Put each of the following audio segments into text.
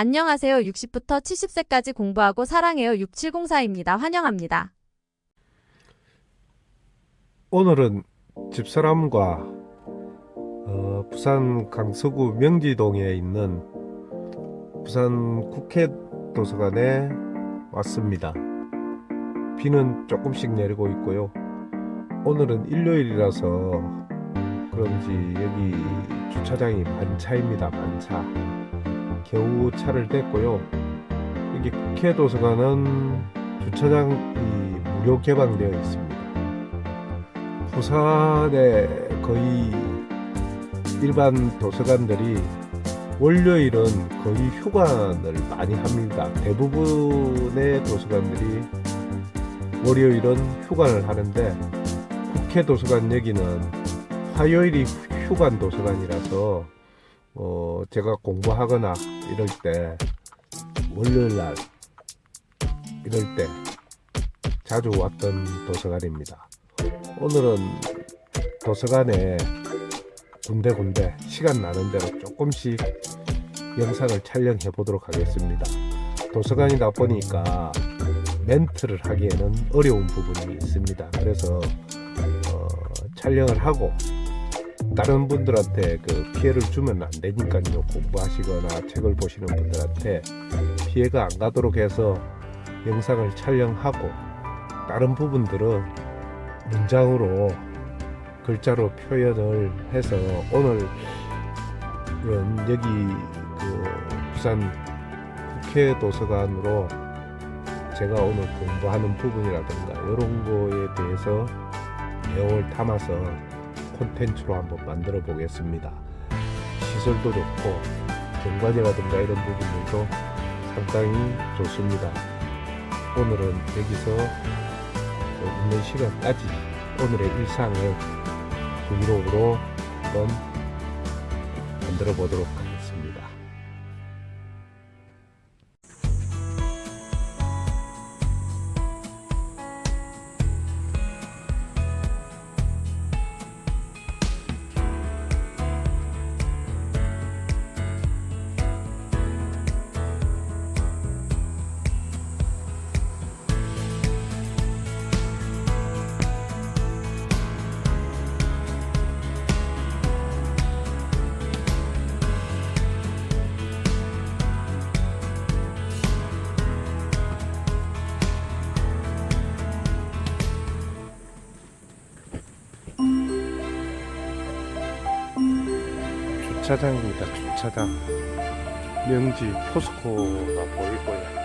안녕하세요. 60부터 70세까지 공부하고 사랑해요. 6704입니다. 환영합니다. 오늘은 집사람과 어, 부산 강서구 명지동에 있는 부산 국회 도서관에 왔습니다. 비는 조금씩 내리고 있고요. 오늘은 일요일이라서 그런지 여기 주차장이 반차입니다. 반차. 겨우 차를 댔고요. 여기 국회 도서관은 주차장이 무료 개방되어 있습니다. 부산의 거의 일반 도서관들이 월요일은 거의 휴관을 많이 합니다. 대부분의 도서관들이 월요일은 휴관을 하는데 국회 도서관 여기는 화요일이 휴관 도서관이라서 어 제가 공부하거나 이럴 때 월요일 날 이럴 때 자주 왔던 도서관입니다. 오늘은 도서관에 군데군데 시간 나는 대로 조금씩 영상을 촬영해 보도록 하겠습니다. 도서관이다 보니까 멘트를 하기에는 어려운 부분이 있습니다. 그래서 어, 촬영을 하고 다른 분들한테 그 피해를 주면 안 되니까요. 공부하시거나 책을 보시는 분들한테 피해가 안 가도록 해서 영상을 촬영하고 다른 부분들은 문장으로 글자로 표현을 해서 오늘은 여기 그 부산 국회 도서관으로 제가 오늘 공부하는 부분이라든가 이런 거에 대해서 내용을 담아서 콘텐츠로 한번 만들어 보겠습니다. 시설도 좋고 경관이라든가 이런 부분들도 상당히 좋습니다. 오늘은 여기서 있는 시간까지 오늘의 일상을 브이로그로 한번 만들어 보도록 하겠습니다. 주차장입니다. 주차장. 명지 포스코가 보이고요.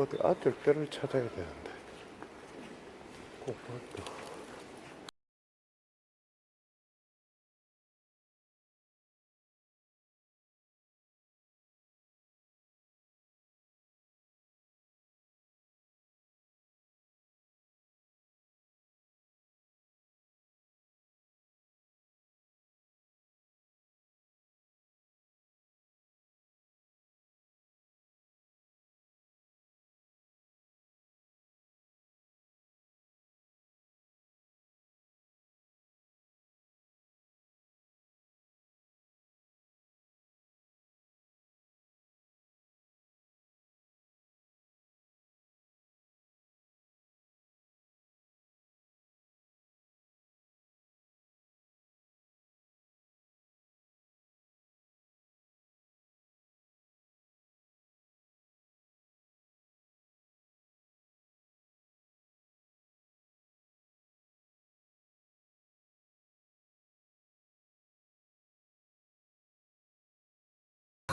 어디 아들 뼈를 찾아야 되는데. 꼭 볼까?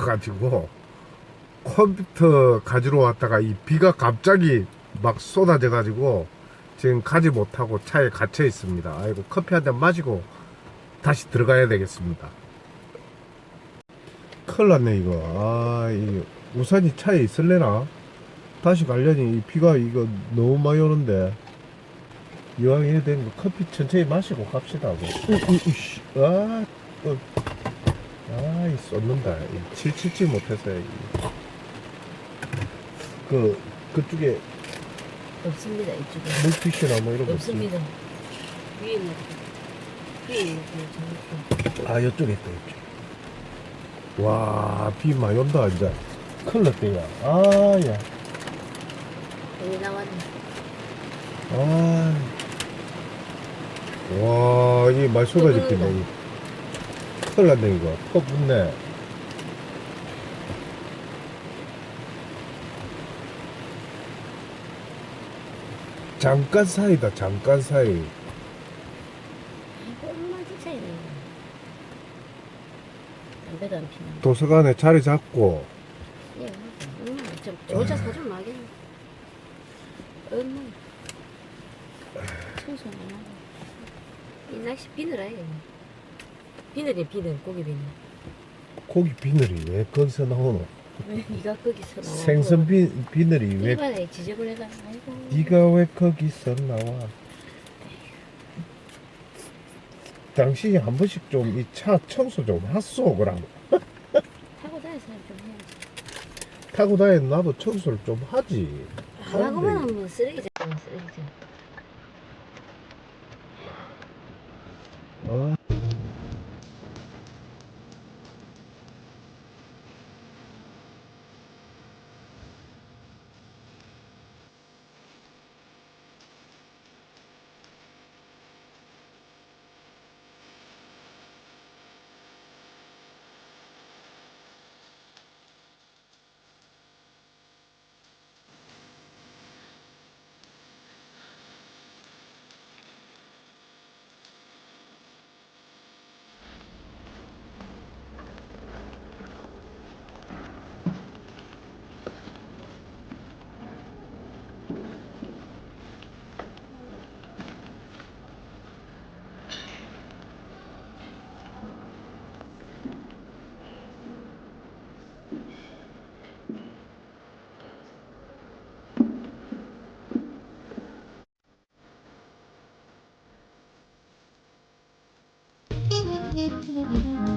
와가지고 컴퓨터 가지러 왔다가 이 비가 갑자기 막 쏟아져 가지고 지금 가지 못하고 차에 갇혀 있습니다. 아이고 커피 한 잔 마시고 다시 들어가야 되겠습니다. 큰일 났네 이거. 아, 이 우산이 차에 있을래나? 다시 가려니 이 비가 이거 너무 많이 오는데 이왕 해야 되는 거 커피 천천히 마시고 갑시다. 뭐. 우, 우, 우씨. 아, 또. 아, 이 쏟는다. 이 칠칠치 못해서. 이. 그, 그쪽에 없습니다 이쪽에 물티슈나 뭐 이런 거? 없습니다 위에 있는 위에 있는 거 아, 이쪽에 있다, 이쪽. 와, 비 많이 온다, 이제. 큰일 났다, 야. 아, 야. 여기 나왔네 아. 와, 이게 쏟아졌겠네. 쏟아진다. 이. 큰일 났네, 이거. 턱 붙네. 잠깐 사이다, 잠깐 사이. 아이고 얼마나 차이네. 담배도 안 피나 도서관에 자리 잡고, 예 얼마나 좀 조자 사좀 나겠네 얼마나 청소 안 하고 이 낚시 비늘 아예 비늘이 비늘 고기 비늘. 고기 비늘이 왜 거기서 나오노? 왜 네가 거기서 나와 생선 비, 비늘이 왜 일반에 지저분해가 아이고. 네가 왜 거기서 나와? 당신이 한 번씩 좀 이 차 청소 좀 하소 그럼. 타고 다니는 사람 좀 해야지. 타고 다니는 나도 청소를 좀 하지. 안 하고만 하면 쓰레기잖아 쓰레기잖아. 아. Thank you.